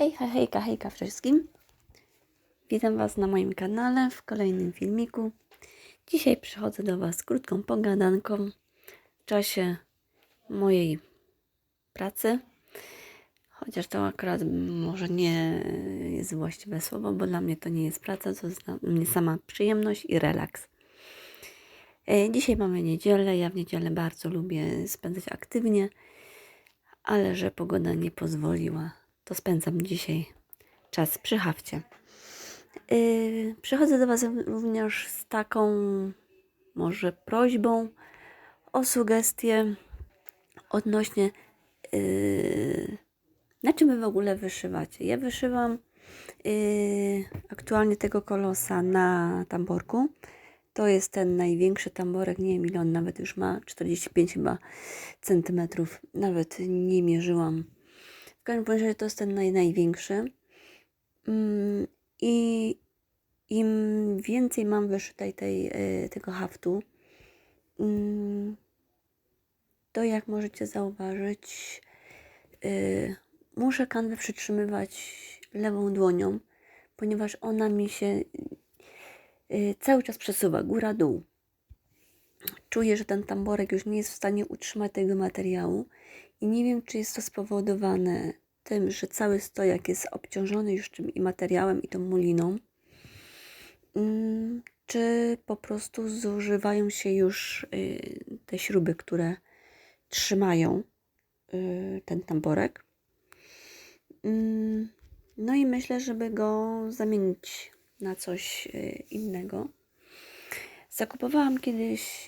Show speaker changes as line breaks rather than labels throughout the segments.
Hej, hej, hejka, hejka wszystkim. Witam Was na moim kanale w kolejnym filmiku. Dzisiaj przychodzę do Was z krótką pogadanką w czasie mojej pracy. Chociaż to akurat może nie jest właściwe słowo, bo dla mnie to nie jest praca, to jest dla mnie sama przyjemność i relaks. E, Dzisiaj mamy niedzielę. Ja w niedzielę bardzo lubię spędzać aktywnie, ale że pogoda nie pozwoliła, to spędzam dzisiaj czas przy hafcie. Yy, przychodzę do Was również z taką może prośbą o sugestie odnośnie yy, na czym Wy w ogóle wyszywacie. Ja wyszywam yy, aktualnie tego kolosa na tamborku. To jest ten największy tamborek, nie wiem ile on nawet już ma, 45 chyba centymetrów, nawet nie mierzyłam. W każdym razie to jest ten naj, największy. Mm, I im więcej mam wyszytej tej, y, tego haftu, mm, to jak możecie zauważyć, y, muszę kanwę przytrzymywać lewą dłonią, ponieważ ona mi się y, cały czas przesuwa góra-dół. Czuję, że ten tamborek już nie jest w stanie utrzymać tego materiału i nie wiem, czy jest to spowodowane tym, że cały stojak jest obciążony już tym i materiałem, i tą muliną, mm, czy po prostu zużywają się już y, te śruby, które trzymają y, ten tamborek. Mm, No i myślę, żeby go zamienić na coś y, innego. Zakupowałam kiedyś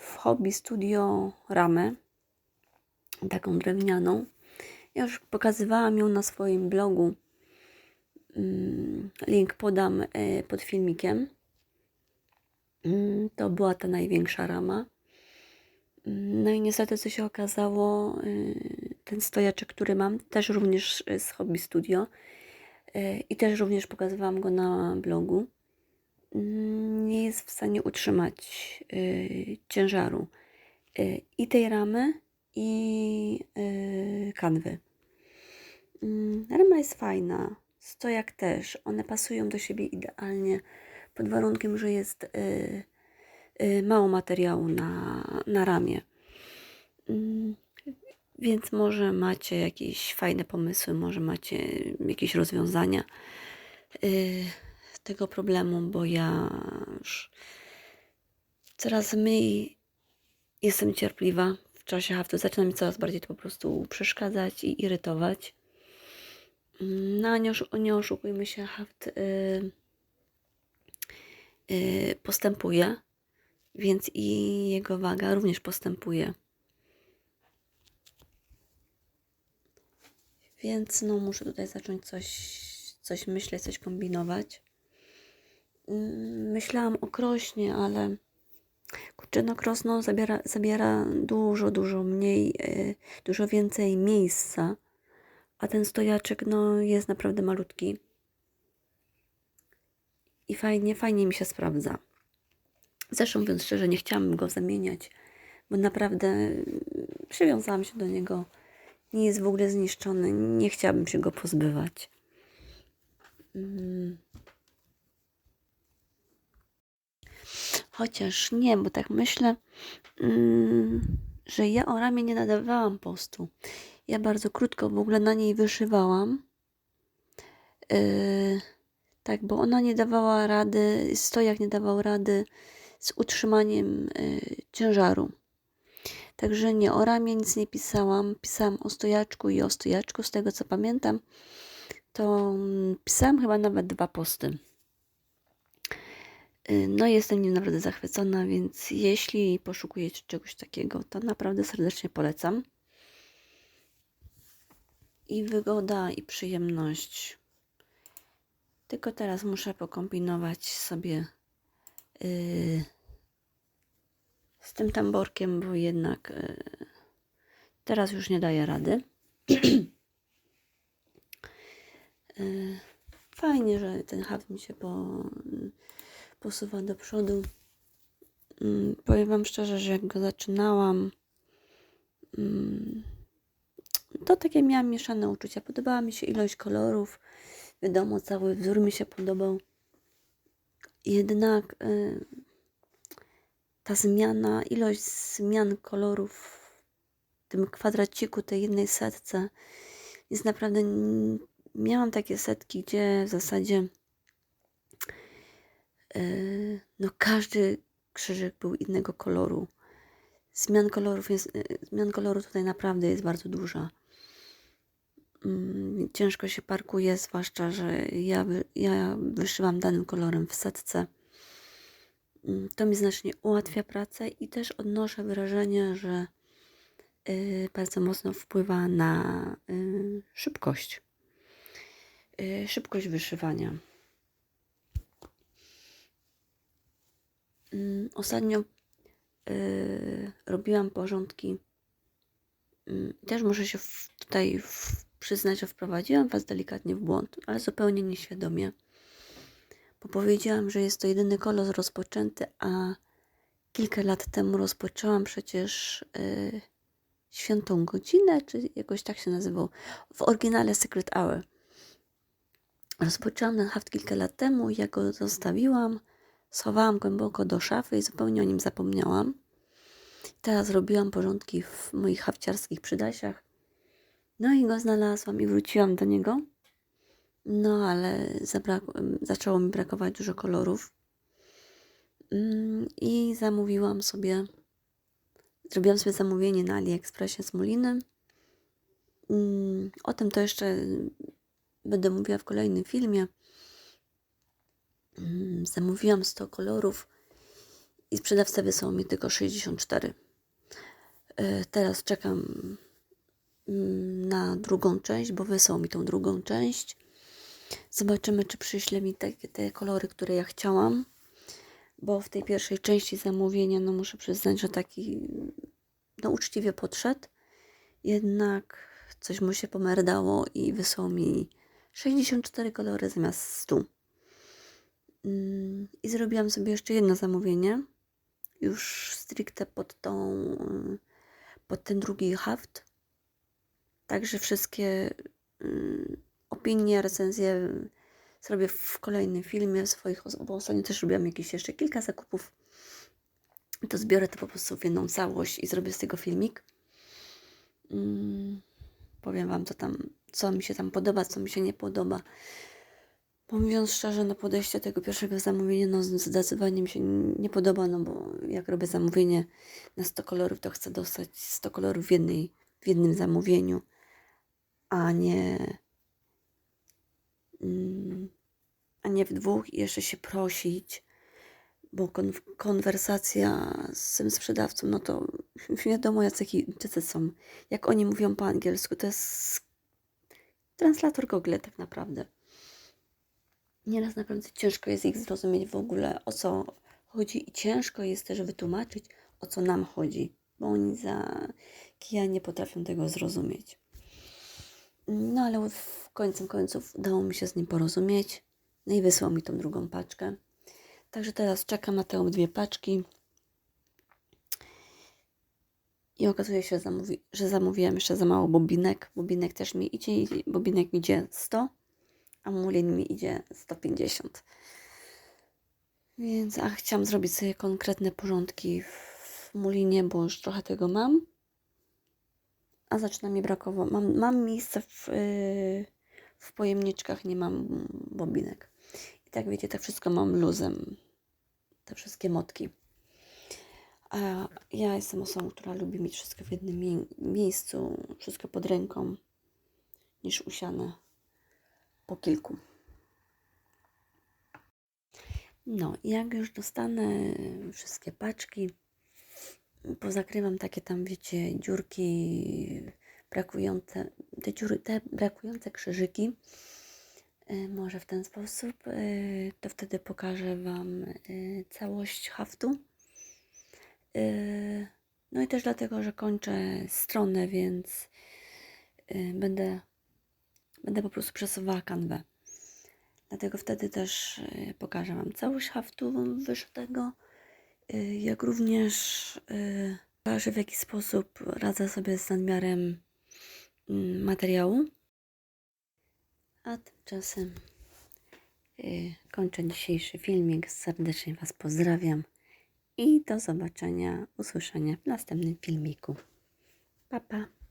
w Hobby Studio ramę, taką drewnianą. Ja już pokazywałam ją na swoim blogu. Mm, Link podam y, pod filmikiem. Mm, To była ta największa rama. Mm, No i niestety, co się okazało, y, ten stojaczek, który mam, też również z Hobby Studio i też również pokazywałam go na blogu, nie jest w stanie utrzymać ciężaru i tej ramy, i y, kanwy. Mm, Rama jest fajna, stojak też. One pasują do siebie idealnie, pod warunkiem, że jest y, y, mało materiału na, na ramię. Mm, Więc może macie jakieś fajne pomysły, może macie jakieś rozwiązania tego problemu, bo ja coraz mniej jestem cierpliwa w czasie haftu. Zaczyna mi coraz bardziej to po prostu przeszkadzać i irytować. No, nie, oszu- nie oszukujmy się, haft y, y, postępuje, więc i jego waga również postępuje. Więc no, muszę tutaj zacząć coś, coś myśleć, coś kombinować. Mm, Myślałam o krośnie, ale kurczę, no krosno zabiera, zabiera dużo, dużo mniej, y, dużo więcej miejsca, a ten stojaczek no, jest naprawdę malutki. I fajnie, fajnie mi się sprawdza. Zresztą mówiąc szczerze, nie chciałam go zamieniać, bo naprawdę mm, przywiązałam się do niego. Nie jest w ogóle zniszczony. Nie chciałabym się go pozbywać. Mm. Chociaż nie, bo tak myślę, mm, że ja o ramię nie nadawałam postu. Ja bardzo krótko w ogóle na niej wyszywałam. Yy, tak, bo ona nie dawała rady, stojak nie dawał rady z utrzymaniem yy, ciężaru. Także nie, o ramię nic nie pisałam. Pisałam o stojaczku i o stojaczku. Z tego co pamiętam, to mm, pisałam chyba nawet dwa posty. Y, No, jestem nim naprawdę zachwycona, więc jeśli poszukujecie czegoś takiego, to naprawdę serdecznie polecam. I wygoda, i przyjemność. Tylko teraz muszę pokombinować sobie yy, z tym tamborkiem, bo jednak yy, teraz już nie daję rady. Yy, Fajnie, że ten haft mi się po, posuwa do przodu. Mm, Powiem Wam szczerze, że jak go zaczynałam, mm, to takie miałam mieszane uczucia. Podobała mi się ilość kolorów. Wiadomo, cały wzór mi się podobał. Jednak y, ta zmiana, ilość zmian kolorów w tym kwadraciku, tej jednej setce jest naprawdę. Miałam takie setki, gdzie w zasadzie no każdy krzyżyk był innego koloru. Zmian kolorów jest, y, zmian koloru tutaj naprawdę jest bardzo duża. Mm, Ciężko się parkuje, zwłaszcza, że ja, ja wyszyłam danym kolorem w setce. Mm, To mi znacznie ułatwia pracę i też odnoszę wrażenie, że y, bardzo mocno wpływa na szybkość. Szybkość wyszywania. Mm, Ostatnio y, robiłam porządki. Mm, Też muszę się tutaj przyznać, że wprowadziłam Was delikatnie w błąd, ale zupełnie nieświadomie. Bo powiedziałam, że jest to jedyny kolor rozpoczęty, a kilka lat temu rozpoczęłam przecież y, Świętą Godzinę, czy jakoś tak się nazywał. W oryginale Secret Hour. Rozpoczęłam ten haft kilka lat temu, ja go zostawiłam, schowałam głęboko do szafy i zupełnie o nim zapomniałam. Teraz robiłam porządki w moich hafciarskich przydasiach. No i go znalazłam i wróciłam do niego. No ale zaczęło mi brakować dużo kolorów. Mm, I zamówiłam sobie, zrobiłam sobie zamówienie na AliExpressie z muliny. Mm, O tym to jeszcze będę mówiła w kolejnym filmie. Mm, Zamówiłam 100 kolorów i sprzedawca wysłał mi tylko 64. E, Teraz czekam mm, na drugą część, bo wysłał mi tą drugą część. Zobaczymy, czy przyśle mi te, te kolory, które ja chciałam. Bo w tej pierwszej części zamówienia, no muszę przyznać, że taki no uczciwie podszedł. Jednak coś mu się pomerdało i wysłał mi 64 kolory zamiast 100. I zrobiłam sobie jeszcze jedno zamówienie. Już stricte pod tą, y, pod ten drugi haft. Także wszystkie y, opinie, recenzje zrobię w kolejnym filmie swoich, bo ostatnio też robiłam jakieś jeszcze kilka zakupów. To zbiorę to po prostu w jedną całość i zrobię z tego filmik. Mm, powiem Wam, co tam, co mi się tam podoba, co mi się nie podoba. Mówiąc szczerze, no podejście tego pierwszego zamówienia, no zdecydowanie mi się nie podoba, no bo jak robię zamówienie na 100 kolorów, to chcę dostać 100 kolorów w, jednej, w jednym zamówieniu, a nie mm, a nie w dwóch i jeszcze się prosić, bo kon, konwersacja z tym sprzedawcą, no to wiadomo, jacy tacy są. Jak oni mówią po angielsku, to jest translator Google tak naprawdę. Nieraz naprawdę ciężko jest ich zrozumieć w ogóle, o co chodzi i ciężko jest też wytłumaczyć, o co nam chodzi, bo oni za kija nie potrafią tego zrozumieć. No ale w końcem końców udało mi się z nim porozumieć. No i wysłał mi tą drugą paczkę. Także teraz czekam na te dwie paczki. I okazuje się, że, zamówi, że zamówiłam jeszcze za mało bobinek. Bobinek też mi idzie, bobinek mi idzie 100, a mulin mi idzie 150. Więc a chciałam zrobić sobie konkretne porządki w mulinie, bo już trochę tego mam. A zaczyna mi brakować. Mam, mam miejsce w, yy, w pojemniczkach, nie mam bobinek. I tak wiecie, tak wszystko mam luzem. Te wszystkie motki. A ja jestem osobą, która lubi mieć wszystko w jednym mie- miejscu, wszystko pod ręką, niż usiane po kilku. No, jak już dostanę wszystkie paczki, pozakrywam takie tam, wiecie, dziurki brakujące, te dziury, te brakujące krzyżyki. Y, Może w ten sposób, y, to wtedy pokażę Wam y, całość haftu. No i też dlatego, że kończę stronę, więc będę, Będę po prostu przesuwała kanwę. Dlatego wtedy też y, pokażę Wam całość haftu wyszytego, y, jak również y, pokażę w jaki sposób radzę sobie z nadmiarem mm, materiału. A tymczasem kończę dzisiejszy filmik. Serdecznie Was pozdrawiam i do zobaczenia, usłyszenia w następnym filmiku. Pa, pa.